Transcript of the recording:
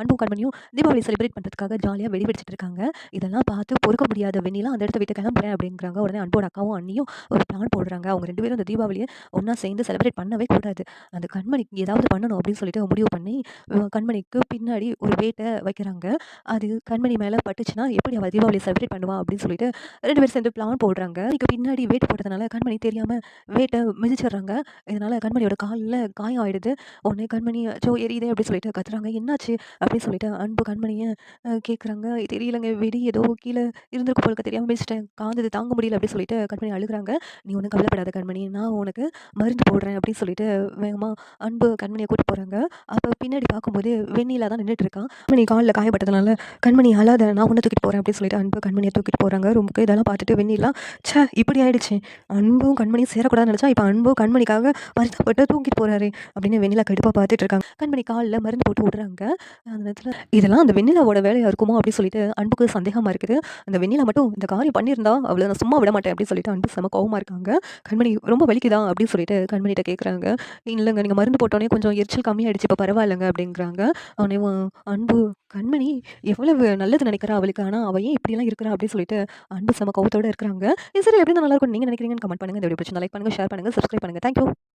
அன்பும் கண்மணியும் தீபாவளி செலிப்ரேட் பண்ணுறதுக்காக ஜாலியாக வெடி வெடிச்சிட்டு இருக்காங்க இதெல்லாம் பார்த்து பொறுக்க முடியாத வெண்ணிலாம் அந்த இடத்த விட்டு கிளம்புறேன் அப்படிங்கிறாங்க. உடனே அன்போட அக்காவும் அண்ணியும் ஒரு பிளான் போடுறாங்க. அவங்க ரெண்டு பேரும் அந்த தீபாவளியை ஒன்றா சேர்ந்து செலிப்ரேட் பண்ணவே கூடாது. அந்த கண்மணிக்கு ஏதாவது பண்ணணும் அப்படின்னு சொல்லிட்டு முடிவு பண்ணி கண்மணிக்கு பின்னாடி ஒரு வேட்டை வைக்கிறாங்க. அது கண்மணி மேலே பட்டுச்சுன்னா எப்படி அவள் தீபாவளி செலிப்ரேட் பண்ணுவா அப்படின்னு சொல்லிட்டு ரெண்டு பேரும் சேர்ந்து பிளான் போடுறாங்க. இதுக்கு பின்னாடி வேட் போட்டதுனால கண்மணி தெரியாமல் வேட்டை மிதிச்சிடுறாங்க. இதனால் கண்மணியோட காலில் காயம் ஆயிடுது. உடனே கண்மணி ஜோ எரியுதே அப்படின்னு சொல்லிட்டு கத்துறாங்க. என்னாச்சு? அப்படின்னு சொல்லிட்டு அன்பு கண்மணியை கேட்குறாங்க தெரியலங்க. வெடி ஏதோ கீழே இருந்திருக்கு போலுக்கு தெரியாமல் மிதிச்சிட்டேன் காந்தது தாங்க முடியல. அப்படின்னு சொல்லிட்டு கண்மணி அழுகுறாங்க. நீ ஒன்றும் கவலைப்படாத கண்மணி. நான் உனக்கு மருந்து போடுறேன். அப்படின்னு சொல்லிட்டு வேகமாக அன்பு கண்மணியை கூட்டு போகிறாங்க அப்போ பின்னாடி பார்க்கும்போது வெண்ணிலா தான் நின்றுட்டு இருக்கான் கண்மணி காலில் காயப்பட்டதுனால கண்மணி அழாத நான் ஒன்று தூக்கிட்டு போகிறேன் அப்படின்னு சொல்லிட்டு அன்பு கண்மணியை தூக்கிட்டு போகிறாங்க ரொம்ப இதெல்லாம் பார்த்துட்டு வெண்ணிலா சே இப்படி ஆயிடுச்சு. அன்பும் கண்மணியும் சேரக்கூடாதுன்னு நினச்சா இப்போ அன்பும் கண்மணிக்காக வருத்தப்பட்டு தூக்கிட்டு போகிறாரு அப்படின்னு வெண்ணிலா கடுப்பாக பார்த்துட்டு இருக்காங்க. கண்மணி காலில் மருந்து போட்டு விடுறாங்க. அந்த நேரத்தில் இதெல்லாம் அந்த வெண்ணிலாவோட வேலையாக இருக்குமோ? அப்படின்னு சொல்லிட்டு அன்புக்கு சந்தேகமாக இருக்குது. அந்த வெண்ணிலா மட்டும் இந்த காரியம் பண்ணியிருந்தா அவளை நான் சும்மா விட மாட்டேன் அப்படின்னு சொல்லிட்டு அன்பு செம கோவமாக இருக்காங்க. கண்மணி ரொம்ப வலிக்குதா? அப்படின்னு சொல்லிட்டு கண்மணிகிட்ட கேட்குறாங்க இல்லைங்க நீங்கள் மருந்து போட்டோன்னே கொஞ்சம் எரிச்சல் கம்மியாயிடுச்சு இப்போ பரவாயில்லைங்க அப்படிங்கிறாங்க. அவனே அன்பு கண்மணி எவ்வளவு நல்லது நினைக்கிறா அவளுக்கு? ஆனால் அவள் ஏன் இருக்கிறா? அப்படின்னு சொல்லிட்டு அன்பு செம கோவத்தோட இருக்கிறாங்க. இது சரி எப்படி நல்லா இருக்கும் நீங்கள் நினைக்கிறீங்கன்னு கமெண்ட் பண்ணுங்க. இந்த வீடியோ பிடிச்சி லைக் பண்ணுங்கள் ஷேர் பண்ணுங்க சப்ஸ்கிரைப் பண்ணுங்கள் தேங்க்யூ